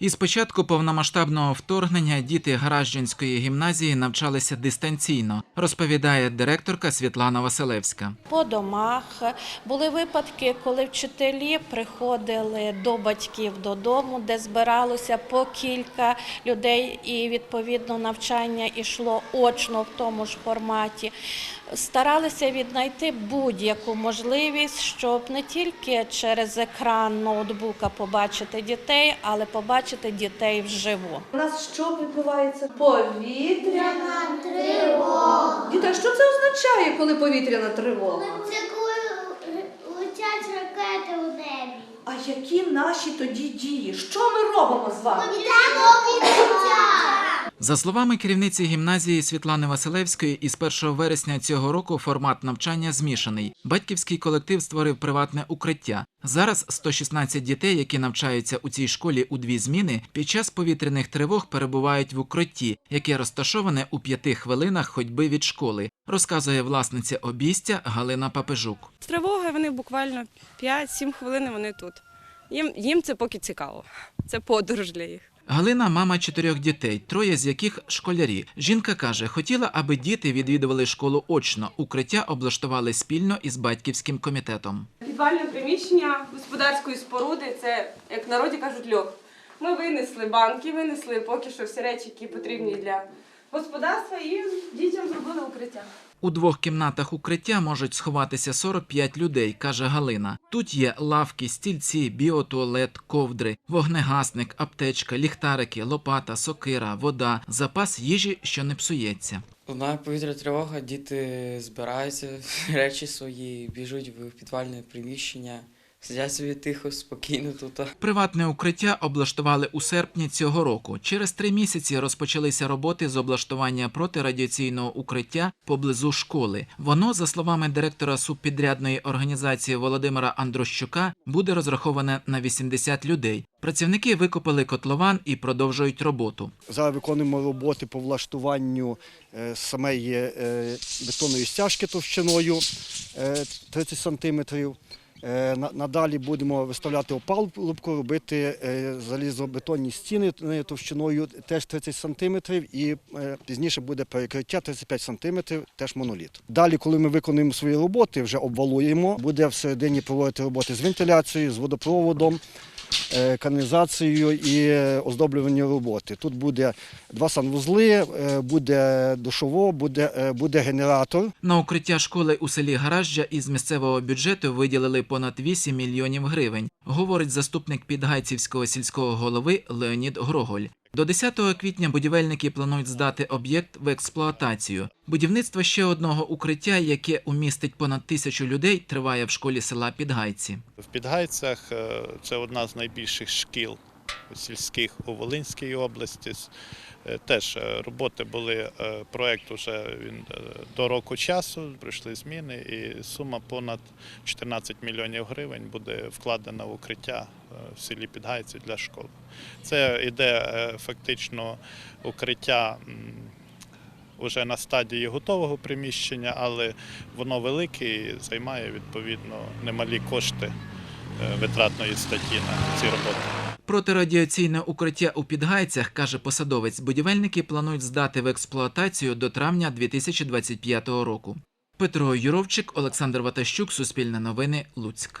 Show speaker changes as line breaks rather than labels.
Із початку повномасштабного вторгнення діти Гаражджанської гімназії навчалися дистанційно, розповідає директорка Світлана Василевська.
По домах були випадки, коли вчителі приходили до батьків додому, де збиралося по кілька людей, і відповідно навчання йшло очно в тому ж форматі. Старалися віднайти будь-яку можливість, щоб не тільки через екран ноутбука побачити дітей, але побачити дітей вживу.
У нас що відбувається? Повітряна тривога. Діти, а що це означає, коли повітряна тривога?
Це коли летять ракети у небі.
А які наші тоді дії? Що ми робимо з вами?
Повітряна.
За словами керівниці гімназії Світлани Василевської, із 1 вересня цього року формат навчання змішаний. Батьківський колектив створив приватне укриття. Зараз 116 дітей, які навчаються у цій школі у дві зміни, під час повітряних тривог перебувають в укритті, яке розташоване у п'яти хвилинах ходьби від школи, розказує власниця обійстя Галина Папежук.
З тривоги вони буквально 5-7 хвилин вони тут. Їм, їм це поки цікаво. Це подорож для їх.
Галина мама чотирьох дітей, троє з яких школярі. Жінка каже, хотіла, аби діти відвідували школу очно. Укриття облаштували спільно із батьківським комітетом.
Підвальне приміщення господарської споруди це, як народі кажуть, льох. Ми винесли банки, винесли поки що всі речі, які потрібні для господарства, і дітям зробили укриття.
У двох кімнатах укриття можуть сховатися 45 людей, каже Галина. Тут є лавки, стільці, біотуалет, ковдри, вогнегасник, аптечка, ліхтарики, лопата, сокира, вода, запас їжі, що не псується.
Лунає повітря тривога, діти збираються, речі свої, біжуть в підвальне приміщення, сидять собі тихо, спокійно тут.
Приватне укриття облаштували у серпні цього року. Через три місяці розпочалися роботи з облаштування протирадіаційного укриття поблизу школи. Воно, за словами директора субпідрядної організації Володимира Андрощука, буде розраховане на 80 людей. Працівники викопали котлован і продовжують роботу.
Зараз виконуємо роботи по влаштуванню е, самої е, бетонної стяжки товщиною е, 30 сантиметрів. Е, на- Надалі будемо виставляти опалубку, робити е, залізобетонні стіни е, товщиною теж 30 сантиметрів і пізніше буде перекриття 35 сантиметрів, теж моноліт. Далі, коли ми виконуємо свої роботи, вже обвалуємо, буде всередині проводити роботи з вентиляцією, з водопроводом, каналізацією і е, оздоблювання роботи. Тут буде два санвузли, е, буде душово, буде, е, буде генератор.
На укриття школи у селі Гаражджа із місцевого бюджету виділили понад 8 мільйонів гривень, говорить заступник підгайцівського сільського голови Леонід Гроголь. До 10 квітня будівельники планують здати об'єкт в експлуатацію. Будівництво ще одного укриття, яке умістить понад тисячу людей, триває в школі села Підгайці.
В Підгайцях е, це одна з найбільших шкіл сільських у Волинській області. Е, Теж е, роботи були, е, проект вже він до року часу, пройшли зміни, і сума понад 14 мільйонів гривень буде вкладена в укриття в селі Підгайці для школи. Це йде фактично укриття. м, Уже на стадії готового приміщення, але воно велике і займає відповідно немалі кошти витратної статті на ці роботи.
Протирадіаційне укриття у Підгайцях, каже посадовець, будівельники планують здати в експлуатацію до травня 2025 року. Петро Юровчик, Олександр Ватащук, Суспільне новини, Луцьк.